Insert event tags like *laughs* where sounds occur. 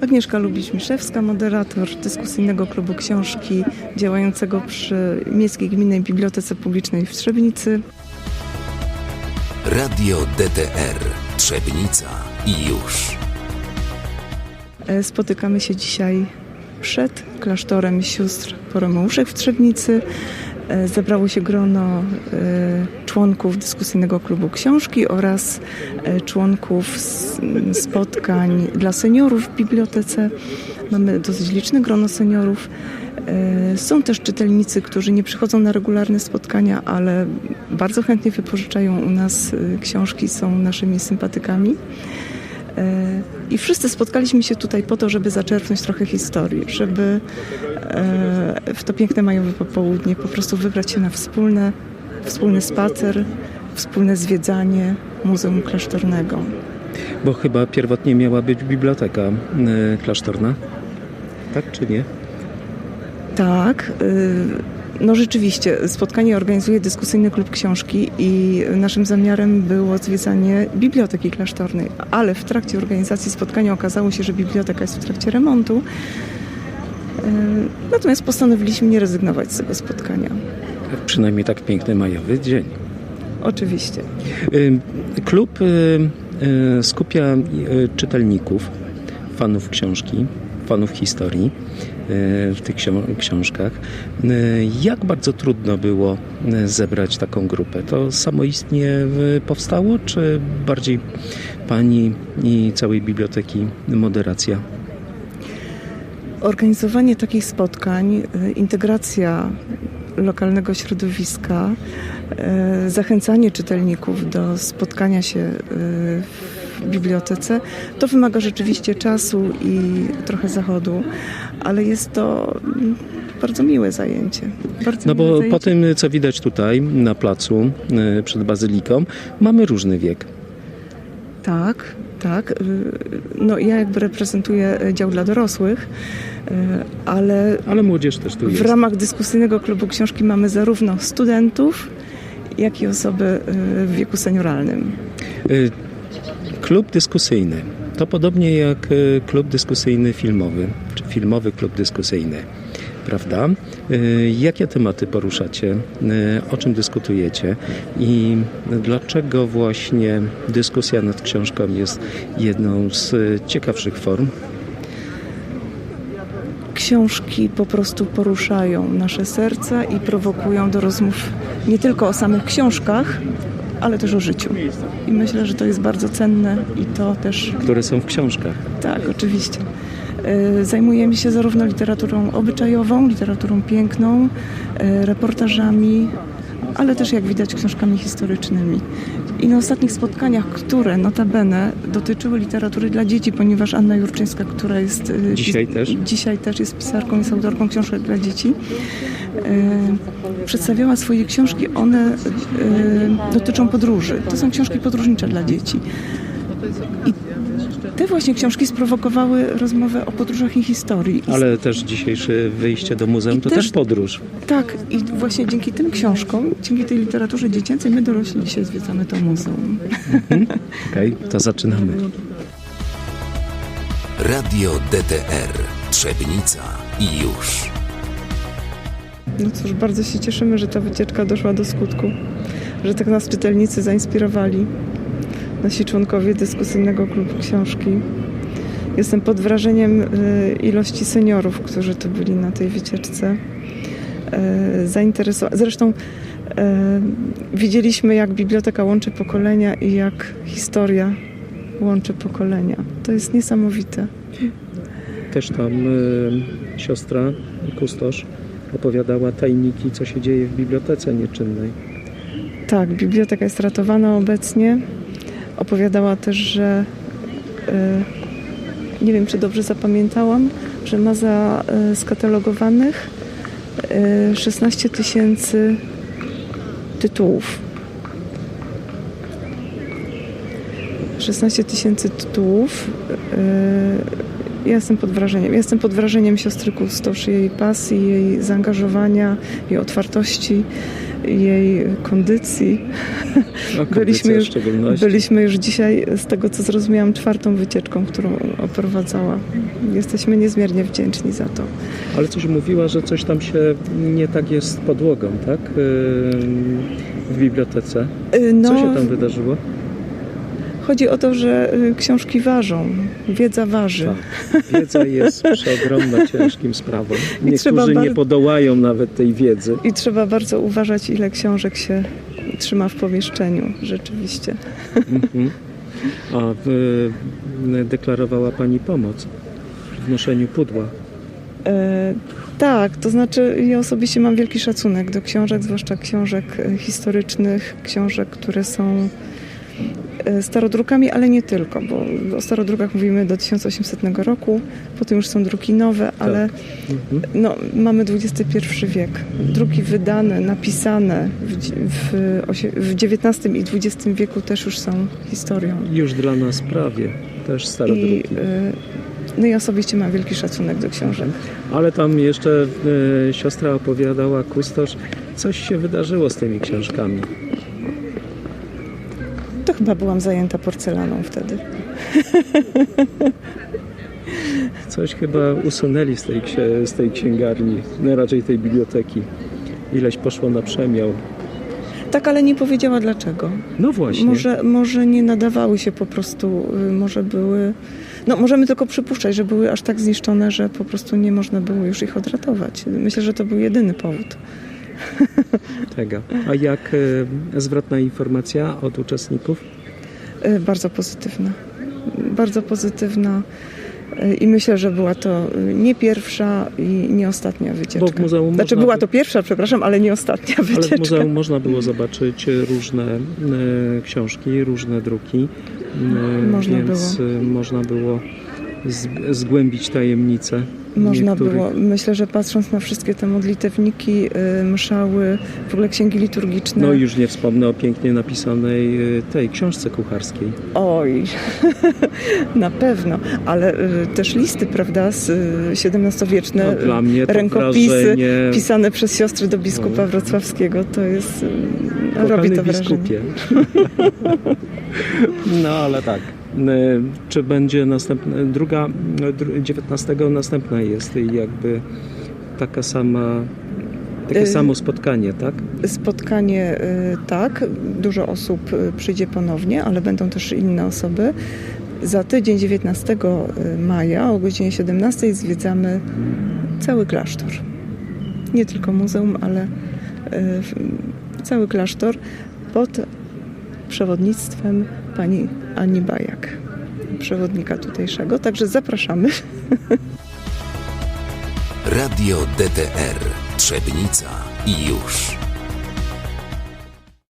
Agnieszka Lubisz-Miszewska, moderator dyskusyjnego klubu książki działającego przy Miejskiej Gminnej Bibliotece Publicznej w Trzebnicy. Radio DTR Trzebnica i już. E, Spotykamy się dzisiaj przed klasztorem sióstr Poromeuszek w Trzebnicy. E, Zebrało się grono e, członków dyskusyjnego klubu książki oraz e, członków spotkań dla seniorów w bibliotece. Mamy dosyć liczne grono seniorów. Są też czytelnicy, którzy nie przychodzą na regularne spotkania, ale bardzo chętnie wypożyczają u nas książki, są naszymi sympatykami. E, I wszyscy spotkaliśmy się tutaj po to, żeby zaczerpnąć trochę historii, żeby e, w to piękne majowe popołudnie po prostu wybrać się na wspólne, wspólny spacer, wspólne zwiedzanie Muzeum Klasztornego. Bo chyba pierwotnie miała być biblioteka e, klasztorna. Tak czy nie? Tak, y, no rzeczywiście, spotkanie organizuje dyskusyjny klub książki i naszym zamiarem było zwiedzanie biblioteki klasztornej, ale w trakcie organizacji spotkania okazało się, że biblioteka jest w trakcie remontu. Y, Natomiast postanowiliśmy nie rezygnować z tego spotkania. Przynajmniej tak piękny majowy dzień. Oczywiście. Y, Klub skupia czytelników, fanów książki, fanów historii y, w tych ksią- książkach. Y, Jak bardzo trudno było y, zebrać taką grupę? To samoistnie powstało, czy bardziej pani i całej biblioteki moderacja? Organizowanie takich spotkań, integracja lokalnego środowiska, zachęcanie czytelników do spotkania się w bibliotece, to wymaga rzeczywiście czasu i trochę zachodu, ale jest to mm, bardzo miłe zajęcie. Bardzo No bo zajęcie. po tym, co widać tutaj na placu y, przed bazyliką, mamy różny wiek. Tak, tak. Y, No ja jakby reprezentuję y, dział dla dorosłych, y, ale Ale młodzież też tu W jest. ramach dyskusyjnego klubu książki mamy zarówno studentów, jak i osoby y, w wieku senioralnym. Klub dyskusyjny. To podobnie jak y, klub dyskusyjny filmowy, czy filmowy klub dyskusyjny. Prawda? Y, Jakie tematy poruszacie? Y, O czym dyskutujecie? I dlaczego właśnie dyskusja nad książką jest jedną z ciekawszych form? Książki po prostu poruszają nasze serca i prowokują do rozmów nie tylko o samych książkach, ale też o życiu. I myślę, że to jest bardzo cenne i to też które są w książkach. Tak, oczywiście. E, Zajmujemy się zarówno literaturą obyczajową, literaturą piękną, e, reportażami, ale też jak widać książkami historycznymi. I na ostatnich spotkaniach, które notabene dotyczyły literatury dla dzieci, ponieważ Anna Jurczyńska, która jest e, Dzisiaj też? dzisiaj też jest pisarką, jest autorką książek dla dzieci, e, przedstawiała swoje książki. One e, dotyczą podróży. To są książki podróżnicze dla dzieci. I te właśnie książki sprowokowały rozmowę o podróżach i historii. Ale też dzisiejsze wyjście do muzeum I to też- też podróż. Tak, i właśnie dzięki tym książkom, dzięki tej literaturze dziecięcej, my dorośli dzisiaj zwiedzamy to muzeum. Okej, to zaczynamy. Radio DTR Trzebnica i już. No cóż, bardzo się cieszymy, że ta wycieczka doszła do skutku, że tak nas czytelnicy zainspirowali, nasi członkowie dyskusyjnego klubu książki. Jestem pod wrażeniem y, ilości seniorów, którzy tu byli na tej wycieczce. E, Zainteresowani. Zresztą e, widzieliśmy, jak biblioteka łączy pokolenia i jak historia łączy pokolenia. To jest niesamowite. Też tam y, siostra kustosz opowiadała tajniki, co się dzieje w bibliotece nieczynnej. Tak, biblioteka jest ratowana obecnie. Opowiadała też, że e, nie wiem, czy dobrze zapamiętałam, że ma za e, skatalogowanych e, 16 tysięcy tytułów. 16 tysięcy tytułów. E, Ja jestem pod wrażeniem. Ja Jestem pod wrażeniem siostry Kustosz, jej pasji, jej zaangażowania, jej otwartości, jej kondycji. No, Byliśmy już, byliśmy już dzisiaj, z tego co zrozumiałam, czwartą wycieczką, którą oprowadzała. Jesteśmy niezmiernie wdzięczni za to. Ale coś mówiła, że coś tam się nie tak jest z podłogą, tak? Yy, W bibliotece. Y, No, Co się tam wydarzyło? Chodzi o to, że y, książki ważą, wiedza waży. Tak. Wiedza jest przeogromna, ciężkim sprawą. Niektórzy nie podołają nawet tej wiedzy. I trzeba bardzo uważać, ile książek się trzyma w pomieszczeniu, rzeczywiście. Mhm. A w, deklarowała Pani pomoc w noszeniu pudła. E, tak, to znaczy ja osobiście mam wielki szacunek do książek, zwłaszcza książek e, historycznych, książek, które są starodrukami, ale nie tylko, bo o starodrukach mówimy do 1800 roku, potem już są druki nowe, ale Mhm. no, mamy XXI wiek. Druki wydane, napisane w, w, w XIX i XX wieku też już są historią. Już dla nas prawie, też I, starodruki. e, no i osobiście mam wielki szacunek do książek. Ale tam jeszcze e, siostra opowiadała, kustosz, coś się wydarzyło z tymi książkami. Chyba byłam zajęta porcelaną wtedy. *laughs* Coś chyba usunęli z tej, z tej księgarni, no raczej tej biblioteki. Ileś poszło na przemiał. Tak, ale nie powiedziała dlaczego. No właśnie. Może, może nie nadawały się po prostu, y, może były. No, możemy tylko przypuszczać, że były aż tak zniszczone, że po prostu nie można było już ich odratować. Myślę, że to był jedyny powód. *laughs* *laughs* Tego. A jak e, zwrotna informacja od uczestników? Y, Bardzo pozytywna. Bardzo pozytywna. Y, I myślę, że była to nie pierwsza i nie ostatnia wycieczka. Bo w muzeum Znaczy można była by- to pierwsza, przepraszam, ale nie ostatnia Ale w wycieczka. muzeum można było zobaczyć różne e, książki, różne druki, e, Można więc e, można było zgłębić tajemnice Można niektórych. było. Myślę, że patrząc na wszystkie te modlitewniki, y, mszały, w ogóle księgi liturgiczne. No i już nie wspomnę o pięknie napisanej e, tej książce kucharskiej. Oj, *laughs* na pewno, ale y, też listy, prawda, z y, XVII-wieczne No, rękopisy wrażenie... pisane przez siostry do biskupa No. wrocławskiego. To jest, y, Kochany robi to wrażenie. biskupie. *laughs* *laughs* no ale tak. E, Czy będzie następna, druga, e, dru- 19 następna jest jakby taka sama, takie Y- samo spotkanie, tak? Spotkanie tak, dużo osób przyjdzie ponownie, ale będą też inne osoby. Za tydzień 19 maja o godzinie 17 zwiedzamy cały klasztor. Nie tylko muzeum, ale cały klasztor pod przewodnictwem pani Ani Bajak, przewodnika tutejszego. Także zapraszamy. Radio DTR Trzebnica i już.